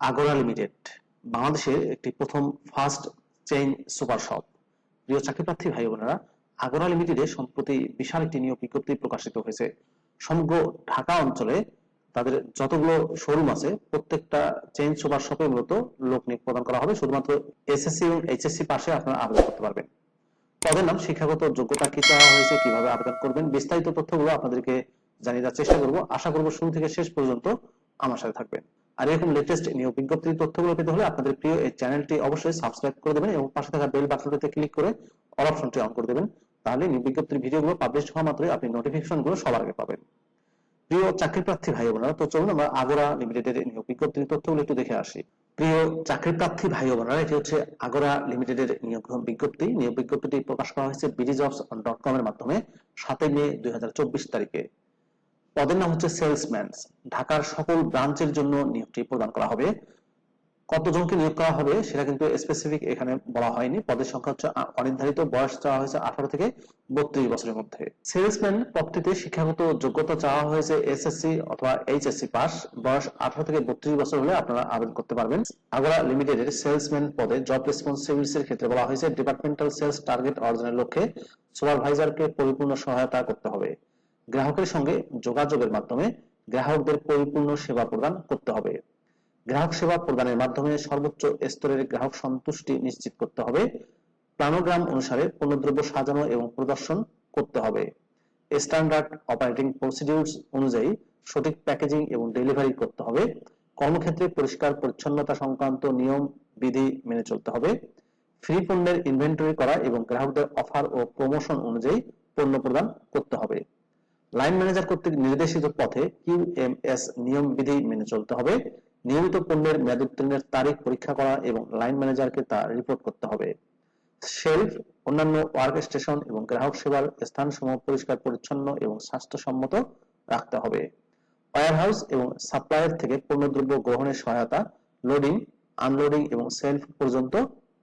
Agra limited বাংলাদেশের একটি প্রথম ফার্স্ট চেইন সুপার শপ প্রিয় চাকরিপ্রার্থী ভাই বোনেরা আগরা লিমিটেডে সম্প্রতি বিশাল একটি নিয়োগ বিজ্ঞপ্তি প্রকাশিত হয়েছে। সমগ্র ঢাকা অঞ্চলে তাদের যতগুলো শোরুম আছে, প্রত্যেকটা চেইন সুপার শপে মূলত লোক নিয়োগ প্রদান করা হবে। শুধুমাত্র এসএসসি এবং এইচএসসি পাশে আপনারা আবেদন করতে পারবেন। পদের নাম, শিক্ষাগত যোগ্যতা কি চাওয়া হয়েছে, কীভাবে আবেদন করবেন, বিস্তারিত তথ্যগুলো আপনাদেরকে জানিয়ে দেওয়ার চেষ্টা করব। আশা করব শুরু থেকে শেষ পর্যন্ত আমার সাথে থাকবেন। আর এরকম লেটেস্ট নিয়োগ বিজ্ঞপ্তির তথ্যগুলো পেতে হলে আপনাদের প্রিয় এই চ্যানেলটি অবশ্যই সাবস্ক্রাইব করে দেবেন এবং পাশে থাকা বেল বাটনটিতে ক্লিক করে অল অপশনটি অন করে দেবেন। তাহলে নিয়োগ বিজ্ঞপ্তির ভিডিওগুলো পাবলিশ হওয়া মাত্রই আপনি নোটিফিকেশনগুলো সবার আগে পাবেন। প্রিয় চাকরি প্রার্থী ভাই বোনেরা, তো চলুন আমরা আগরা লিমিটেডের নিয়োগ বিজ্ঞপ্তির তথ্যগুলো একটু দেখে আসি। প্রিয় চাকরি প্রার্থী ভাই বোনেরা, এটি হচ্ছে আগরা লিমিটেডের নিয়োগ বিজ্ঞপ্তি। নিয়োগ বিজ্ঞপ্তিটি প্রকাশ করা হয়েছে বিডিজবস ডট কম এর মাধ্যমে সাতই মে দুই হাজার চব্বিশ তারিখে। পদের নাম হচ্ছে সেলসম্যান ঢাকার সকল ব্রাঞ্চের জন্য নিয়োগটি প্রদান করা হবে। কতজনকে নিয়োগ করা হবে সেটা কিন্তু স্পেসিফিক এখানে বলা হয়নি। পদের সংখ্যা হচ্ছে অনির্ধারিত। বয়স চাওয়া হয়েছে আঠারো থেকে বত্রিশ বছরের মধ্যে। সেলসম্যান পদটিতে শিক্ষাগত যোগ্যতা চাওয়া হয়েছে এসএসসি অথবা এইচএসসি পাস। বয়স আঠারো থেকে বত্রিশ বছর হলে আপনারা আবেদন করতে পারবেন। আগরা লিমিটেডের সেলসম্যান পদে জব রেসপন্সিবিলিটিস এর ক্ষেত্রে বলা হয়েছে ডিপার্টমেন্টাল সেলস টার্গেট অর্জনের লক্ষ্যে। সুপারভাইজারকে পরিপূর্ণ সহায়তা করতে হবে। গ্রাহকের সঙ্গে যোগাযোগের মাধ্যমে গ্রাহকদের পরিপূর্ণ সেবা প্রদান করতে হবে। গ্রাহক সেবা প্রদানের মাধ্যমে সর্বোচ্চ স্তরের গ্রাহক সন্তুষ্টি নিশ্চিত করতে হবে। প্ল্যানোগ্রাম অনুসারে পণ্যদ্রব্য সাজানো এবং প্রদর্শন করতে হবে। স্ট্যান্ডার্ড অপারেটিং প্রসিডিউরস অনুযায়ী সঠিক প্যাকেজিং এবং ডেলিভারি করতে হবে। কর্মক্ষেত্রে পরিষ্কার পরিচ্ছন্নতা সংক্রান্ত নিয়ম, বিধি মেনে চলতে হবে। ফ্রি পণ্যের ইনভেন্টরি করা এবং গ্রাহকদের অফার ও প্রমোশন অনুযায়ী পণ্য প্রদান করতে হবে। লাইন ম্যানেজার কর্তৃক নির্দেশিত পথে কিউএমএস নিয়ম বিধি মেনে চলতে হবে। নিয়মিত পণ্যের মেয়াদ উত্তীর্ণের তারিখ পরীক্ষা করা এবং লাইন ম্যানেজারকে তা রিপোর্ট করতে হবে। শেলফ, অন্যান্য ওয়ার্ক স্টেশন এবং গ্রাহক সেবার স্থানসমূহ পরিষ্কার, পরিচ্ছন্ন এবং স্বাস্থ্যসম্মত রাখতে হবে। ওয়্যারহাউস এবং সাপ্লায়ার থেকে পণ্যদ্রব্য গ্রহণের সহায়তা, লোডিং, আনলোডিং এবং সেলফ পর্যন্ত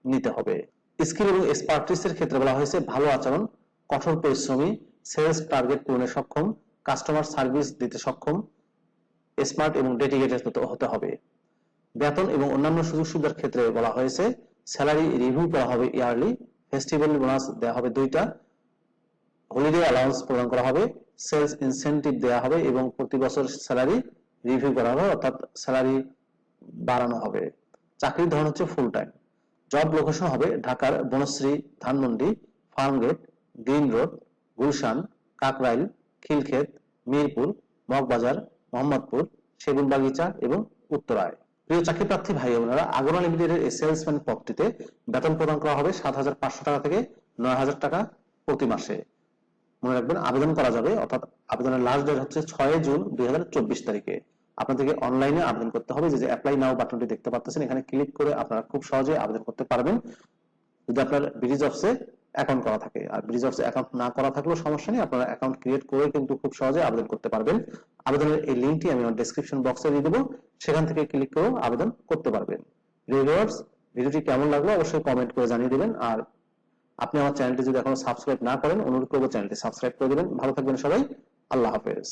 নিতে হবে। স্কিল এবং এক্সপার্টিস এর ক্ষেত্রে বলা হয়েছে, ভালো আচরণ, কঠোর পরিশ্রমী সেলস টার্গেট পূরণে সক্ষম, কাস্টমার সার্ভিস দিতে সক্ষম, স্মার্ট এবং ডেডিকেটেড হতে হবে। বেতন এবং অন্যান্য সুযোগ সুবিধার ক্ষেত্রে বলা হয়েছে, স্যালারি রিভিউ করা হবে ইয়ারলি, ফেস্টিভ্যাল বোনাস দেওয়া হবে দুইটা, হলিডে অ্যালাউন্স প্রদান করা হবে, সেলস ইনসেন্টিভ দেওয়া হবে এবং প্রতি বছর স্যালারি রিভিউ করা হবে, অর্থাৎ স্যালারি বাড়ানো হবে। চাকরির ধরন হচ্ছে ফুল টাইম জব লোকেশন হবে ঢাকার বনশ্রী, ধানমন্ডি, ফার্মগেট, গ্রিন রোড গুলশান, কাকরাইল, খিলক্ষেত, মিরপুর, মগবাজার, মোহাম্মদপুর, সেগুনবাগিচা এবং উত্তরায়। প্রিয় চাকরি প্রার্থী ভাই বোনেরা, আগরওয়াল লিমিটেডের এই সেলসম্যান পদটিতে বেতন প্রদান করা হবে সাত হাজার পাঁচশো টাকা থেকে নয় হাজার টাকা প্রতি মাসে। মনে রাখবেন, আবেদন করা যাবে, অর্থাৎ আবেদনের লাস্ট ডেট হচ্ছে ছয় জুন দুই হাজার চব্বিশ তারিখে। আপনাদেরকে অনলাইনে আবেদন করতে হবে, যে অ্যাপ্লাই নাও বাটনটি দেখতে পাচ্ছেন, এখানে ক্লিক করে আপনারা খুব সহজে আবেদন করতে পারবেন। যদি আপনার ব্রিজ অফসে অ্যাকাউন্ট করা থাকে। আর ব্রিজ অফসে অ্যাকাউন্ট না করা থাকলেও সমস্যা নেই, আপনারা অ্যাকাউন্ট ক্রিয়েট করে কিন্তু খুব সহজে আবেদন করতে পারবেন। আবেদনের এই লিঙ্কটি আমি আমার ডেসক্রিপশন বক্সে দিয়ে দেবো। সেখান থেকে ক্লিক করে আবেদন করতে পারবেন। রিভিউয়ার্স ভিডিওটি কেমন লাগল অবশ্যই কমেন্ট করে জানিয়ে দেবেন। আর আপনি আমার চ্যানেলটি যদি এখনও সাবস্ক্রাইব না করেন, অনুরোধ করব চ্যানেলটি সাবস্ক্রাইব করে দিবেন। ভালো থাকবেন সবাই। আল্লাহ হাফেজ।